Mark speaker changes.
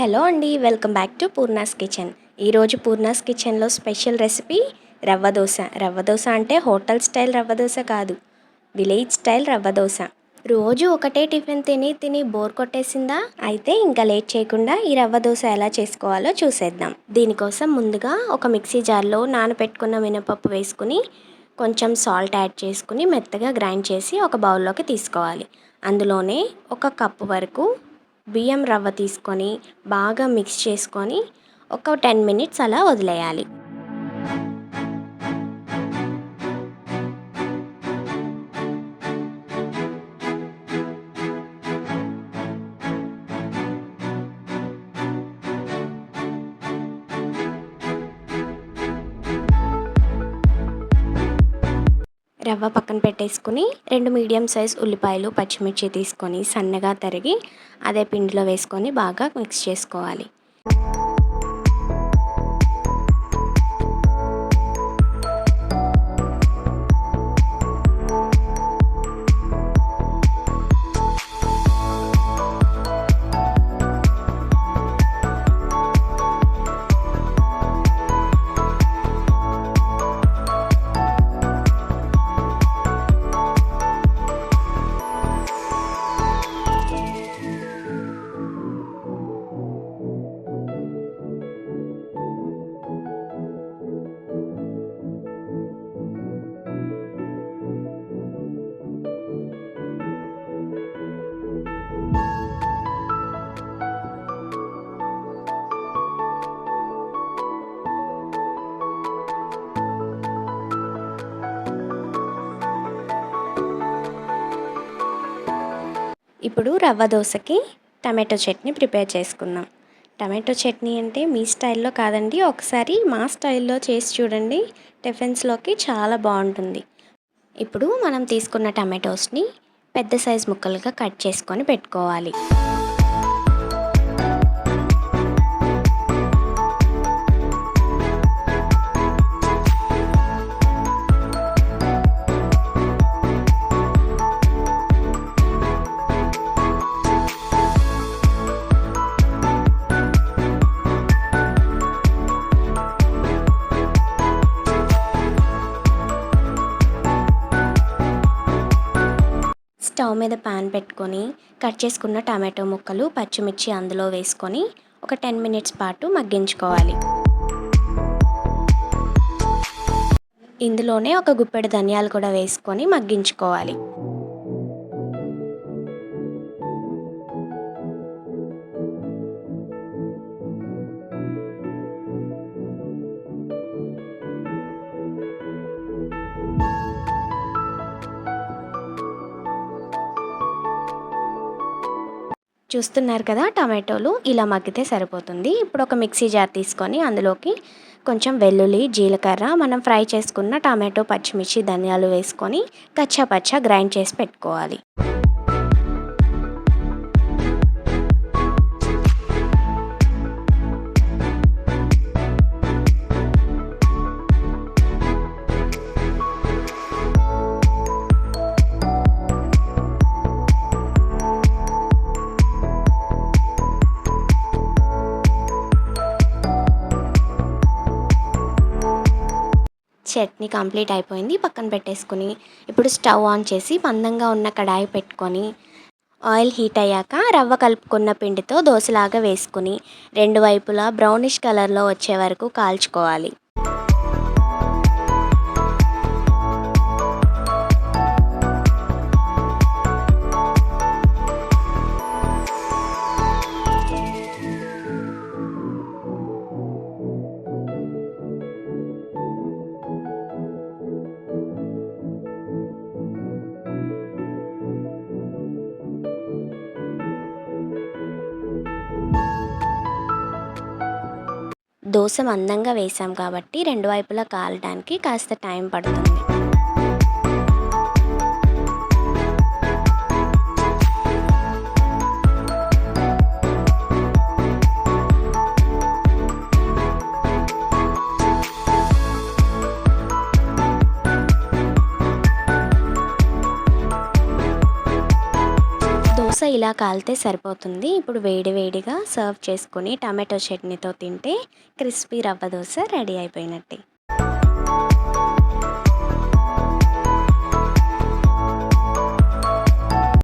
Speaker 1: Hello అండి welcome back to Poorna's kitchen. ఈరోజు పూర్ణాస్ కిచెన్లో స్పెషల్ రెసిపీ రవ్వ దోశ. రవ్వ దోశ అంటే హోటల్ స్టైల్ రవ్వ దోశ కాదు విలేజ్ స్టైల్ రవ్వ దోశ. రోజు ఒకటే టిఫిన్ తిని తిని బోర్ కొట్టేసిందా? అయితే ఇంకా లేట్ చేయకుండా ఈ రవ్వ దోశ ఎలా చేసుకోవాలో చూసేద్దాం. దీనికోసం ముందుగా ఒక మిక్సీ జార్లో నానబెట్టుకున్న మినపప్పు వేసుకుని కొంచెం సాల్ట్ యాడ్ చేసుకుని మెత్తగా గ్రైండ్ చేసి ఒక బౌల్లోకి తీసుకోవాలి. అందులోనే ఒక కప్పు వరకు బియ్యం రవ్వ తీసుకొని బాగా మిక్స్ చేసుకొని ఒక టెన్ మినిట్స్ అలా వదిలేయాలి. రవ్వ పక్కన పెట్టేసుకుని రెండు మీడియం సైజ్ ఉల్లిపాయలు పచ్చిమిర్చి తీసుకొని సన్నగా తరిగి అదే పిండిలో వేసుకొని బాగా మిక్స్ చేసుకోవాలి. ఇప్పుడు రవ్వ దోశకి టమాటో చట్నీ ప్రిపేర్ చేసుకుందాం. టమాటో చట్నీ అంటే మీ స్టైల్లో కాదండి ఒకసారి మా స్టైల్లో చేసి చూడండి టిఫిన్స్లోకి చాలా బాగుంటుంది. ఇప్పుడు మనం తీసుకున్న టమాటోస్ని పెద్ద సైజ్ ముక్కలుగా కట్ చేసుకొని పెట్టుకోవాలి. స్టవ్ మీద పాన్ పెట్టుకొని కట్ చేసుకున్న టమాటో ముక్కలు పచ్చిమిర్చి అందులో వేసుకొని ఒక టెన్ మినిట్స్ పాటు మగ్గించుకోవాలి. ఇందులోనే ఒక గుప్పెడు ధనియాలు కూడా వేసుకొని మగ్గించుకోవాలి. చూస్తున్నారు కదా టమాటోలు ఇలా మగ్గితే సరిపోతుంది. ఇప్పుడు ఒక మిక్సీ జార్ తీసుకొని అందులోకి కొంచెం వెల్లుల్లి జీలకర్ర మనం ఫ్రై చేసుకున్న టమాటో పచ్చిమిర్చి ధనియాలు వేసుకొని కచ్చా పచ్చా గ్రైండ్ చేసి పెట్టుకోవాలి. చట్నీ కంప్లీట్ అయిపోయింది. పక్కన పెట్టేసుకుని ఇప్పుడు స్టవ్ ఆన్ చేసి మందంగా ఉన్న కడాయి పెట్టుకొని ఆయిల్ హీట్ అయ్యాక రవ్వ కలుపుకున్న పిండితో దోశలాగా వేసుకుని రెండు వైపులా బ్రౌనిష్ కలర్లో వచ్చే వరకు కాల్చుకోవాలి. దోశ మందంగా వేసాం కాబట్టి రెండు వైపులా కాలడానికి కాస్త టైం పడుతుంది. ఇలా కాలితే సరిపోతుంది. ఇప్పుడు వేడి వేడిగా సర్వ్ చేసుకొని టమాటో చట్నీతో తింటే క్రిస్పీ రవ్వ దోశ రెడీ అయిపోయినట్టే.